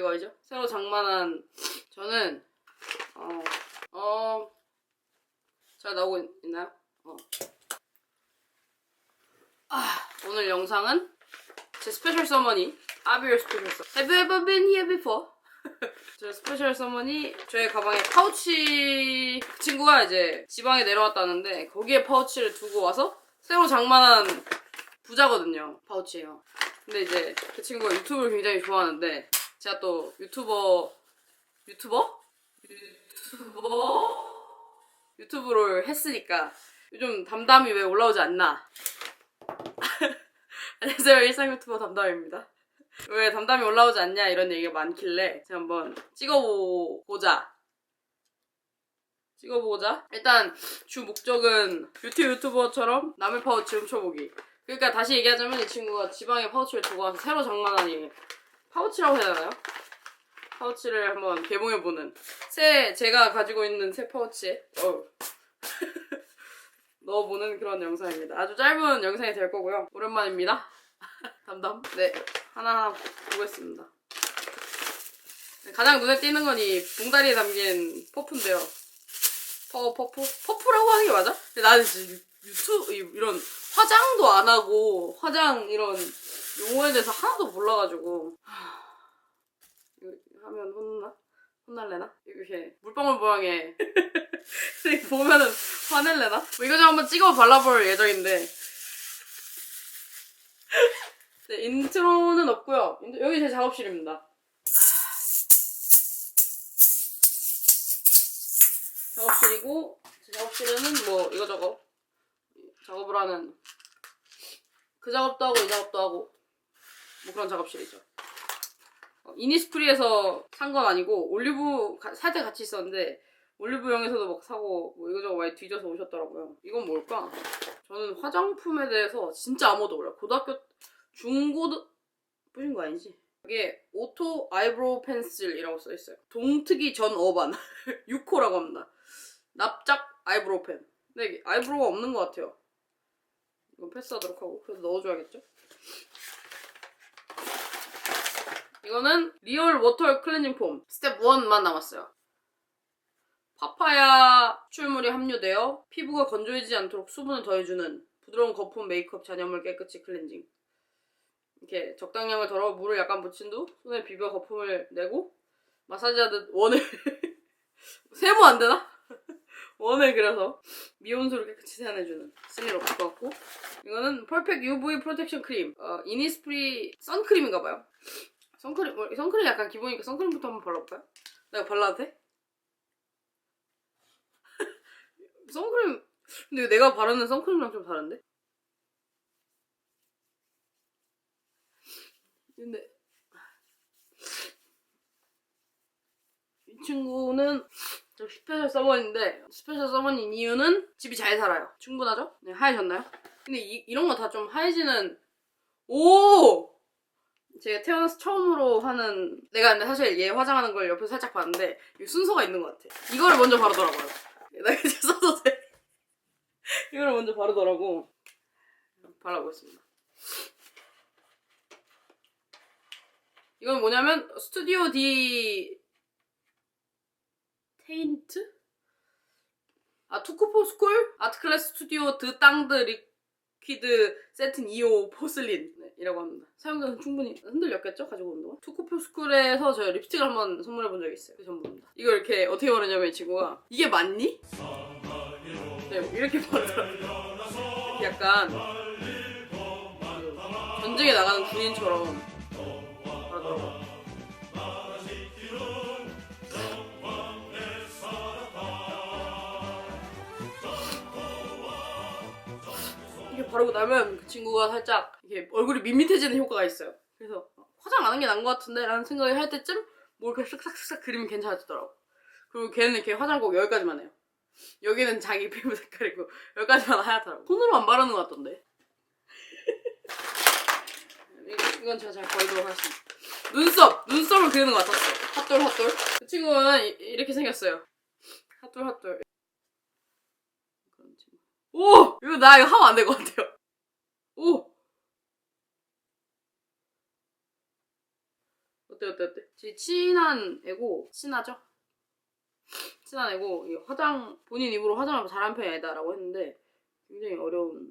어디죠? 새로 장만한 저는 어, 어, 잘 나오고 있, 있나요? 어. 아, 오늘 영상은 제 스페셜 서머니 아비얼 스페셜 서 Have you ever been here before? 제 스페셜 서머니 저의 가방에 파우치 그 친구가 이제 지방에 내려왔다는데 거기에 파우치를 두고 와서 새로 장만한 부자거든요 파우치예요 근데 이제 그 친구가 유튜브를 굉장히 좋아하는데 제가 또 유튜버 유튜버? 유튜버? 유튜브를 했으니까 요즘 담담이 왜 올라오지 않나? 안녕하세요. 일상 유튜버 담담입니다. 왜 담담이 올라오지 않냐 이런 얘기가 많길래 제가 한번 찍어보고자 찍어보고자? 일단 주 목적은 뷰티 유튜버처럼 남의 파우치 훔쳐보기. 그러니까 다시 얘기하자면 이 친구가 지방에 파우치를 두고 와서 새로 장만한 이 파우치라고 해야 되나요? 파우치를 한번 개봉해보는. 새 제가 가지고 있는 새 파우치에 어. 넣어보는 그런 영상입니다. 아주 짧은 영상이 될 거고요. 오랜만입니다. 담담. 네. 하나하나 보겠습니다. 가장 눈에 띄는 건 이 봉다리에 담긴 퍼프인데요. 퍼 퍼프 퍼프라고 하는 게 맞아? 나는 유- 유튜브 이- 이런 화장도 안 하고 화장 이런 용어에 대해서 하나도 몰라가지고. 하, 이거 하면 혼나? 혼날래나? 이렇게 물방울 이렇게 보면은 화낼래나? 뭐 이거 좀 한번 찍어 발라볼 예정인데. 네, 인트로는 없고요. 여기 제 작업실입니다. 작업실이고 제 작업실에는 뭐 이거저거. 작업을 하는. 그 작업도 하고 이 작업도 하고 뭐 그런 작업실이죠. 어, 이니스프리에서 산 건 아니고 올리브 살 때 같이 있었는데 올리브영에서도 막 사고 뭐 이거저거 많이 뒤져서 오셨더라고요. 이건 뭘까? 저는 화장품에 대해서 진짜 아무도 몰라요. 고등학교 중고등 뿌린 거 아니지? 이게 오토 아이브로우 펜슬이라고 써 있어요. 동특이 전 어반 6호라고 합니다. 납작 아이브로우 펜. 근데 아이브로우가 없는 것 같아요. 이건 패스하도록 하고 그래서 넣어줘야겠죠? 이거는 리얼 워터 클렌징 폼 스텝 1만 남았어요. 파파야 추출물이 함유되어 피부가 건조해지지 않도록 수분을 더해주는 부드러운 거품 메이크업 잔여물 깨끗이 클렌징. 이렇게 적당량을 덜어 물을 약간 묻힌 후 손에 비벼 거품을 내고 마사지하듯 원을 세모 안 되나? 원을 그려서 미온수를 깨끗이 세안해주는 슬리로 바꿔갖고 이거는 펄펙 UV 프로텍션 크림 어, 이니스프리 선크림인가봐요 선크림 뭐, 선크림 약간 기본이니까 선크림부터 한번 발라볼까요? 내가 발라도 돼? 선크림 근데 내가 바르는 선크림이랑 좀 다른데? 근데 이 친구는 저 스페셜 서머니인데 스페셜 서머니인 이유는 집이 잘 살아요. 충분하죠? 네, 하얘졌나요? 근데 이, 이런 거 다 좀 하얘지는 오! 제가 태어나서 처음으로 하는 내가 근데 사실 얘 화장하는 걸 옆에서 살짝 봤는데 이 순서가 있는 것 같아. 이거를 먼저 바르더라고요. 나 이제 써도 돼. 이거를 먼저 바르더라고. 발라보겠습니다. 이건 뭐냐면 스튜디오 D 테인트? 아 투쿠포 스쿨 아트 클래스 스튜디오 드 땅드 리 퀴드 세틴 2호 포슬린 네, 이라고 합니다. 사용자는 충분히 흔들렸겠죠? 가지고 온 동안. 투쿠포 스쿨에서 제가 립스틱을 한번 선물해 본 적이 있어요. 그 전부입니다. 이걸 이렇게 어떻게 바르냐면 이 친구가 이게 맞니? 네, 이렇게 바르더라고요. 약간 그 전쟁에 나가는 군인처럼 바르고 나면 그 친구가 살짝 이게 얼굴이 밋밋해지는 효과가 있어요. 그래서 화장 안 한 게 나은 것 같은데 라는 생각을 할 때쯤 뭐 이렇게 쓱싹쓱싹 그리면 괜찮아지더라고. 그리고 걔는 이렇게 화장 꼭 여기까지만 해요. 여기는 자기 피부 색깔이고 여기까지만 하얗더라고. 손으로 안 바르는 것 같던데. 이- 이건 제가 잘 보여드리도록 하겠습니다. 눈썹! 눈썹을 그리는 것 같았어. 핫돌 핫돌. 그 친구는 이, 이렇게 생겼어요. 핫돌 핫돌. 오! 이거 나 이거 하면 안 될 것 같아요. 오! 어때 어때? 제 친한 애고 친하죠? 친한 애고 이 화장 본인 입으로 화장을 잘하는 편이 아니다라고 했는데 굉장히 어려운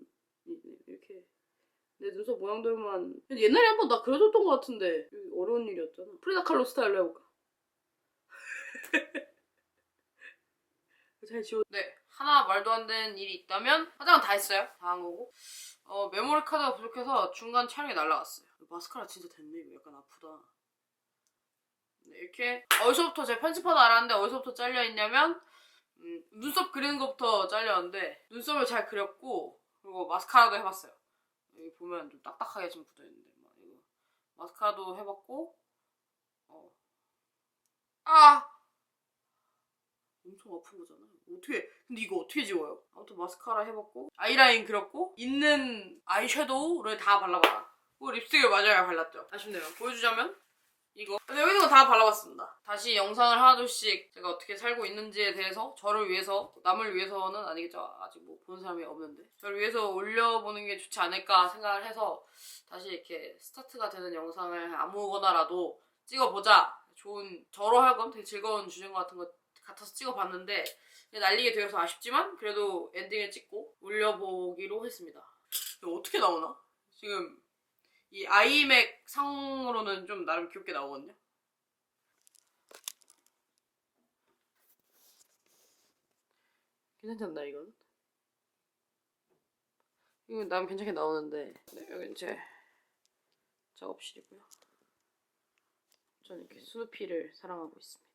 이렇게. 내 눈썹 근데 옛날에 한 번 나 그려줬던 것 같은데. 어려운 일이었잖아. 프리다 칼로 스타일로 해볼까? 잘 지워 네. 하나 말도 안 되는 일이 있다면 화장은 다 했어요? 다 한 거고. 어 메모리 카드가 부족해서 중간 촬영이 날라갔어요. 마스카라 진짜 됐네. 이거 약간 아프다. 네, 이렇게 어디서부터 제가 편집하다 알았는데 어디서부터 잘려 있냐면 음, 눈썹 그리는 것부터 잘렸는데 눈썹을 잘 그렸고 그리고 마스카라도 해봤어요. 여기 보면 좀 딱딱하게 좀 묻어있는데 막 이거 마스카라도 해봤고 어. 아! 엄청 아픈 거잖아 어떻게 근데 이거 어떻게 지워요? 아무튼 마스카라 해봤고 아이라인 그렸고 있는 아이섀도우를 다 발라봐라. 그리고 립스틱을 마지막에 발랐죠. 아쉽네요. 보여주자면 이거. 근데 여기 다 발라봤습니다. 다시 영상을 하나둘씩 제가 어떻게 살고 있는지에 대해서 저를 위해서 남을 위해서는 아니겠죠. 아직 뭐 보는 사람이 없는데. 저를 위해서 올려보는 게 좋지 않을까 생각을 해서 다시 이렇게 스타트가 되는 영상을 아무거나라도 찍어보자. 좋은 저로 하여금 되게 즐거운 주제인 것 같은 거 같아서 찍어봤는데 날리게 되어서 아쉽지만 그래도 엔딩을 찍고 올려보기로 했습니다. 어떻게 나오나? 지금 이 아이맥 상으로는 좀 나름 귀엽게 나오거든요. 괜찮지 않나 이건? 이건 나름 괜찮게 나오는데 네, 여기는 제 작업실이고요. 저는 이렇게 스누피를 사랑하고 있습니다.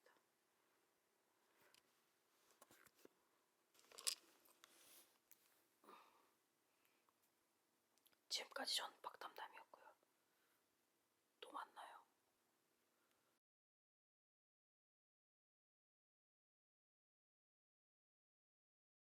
지금까지 전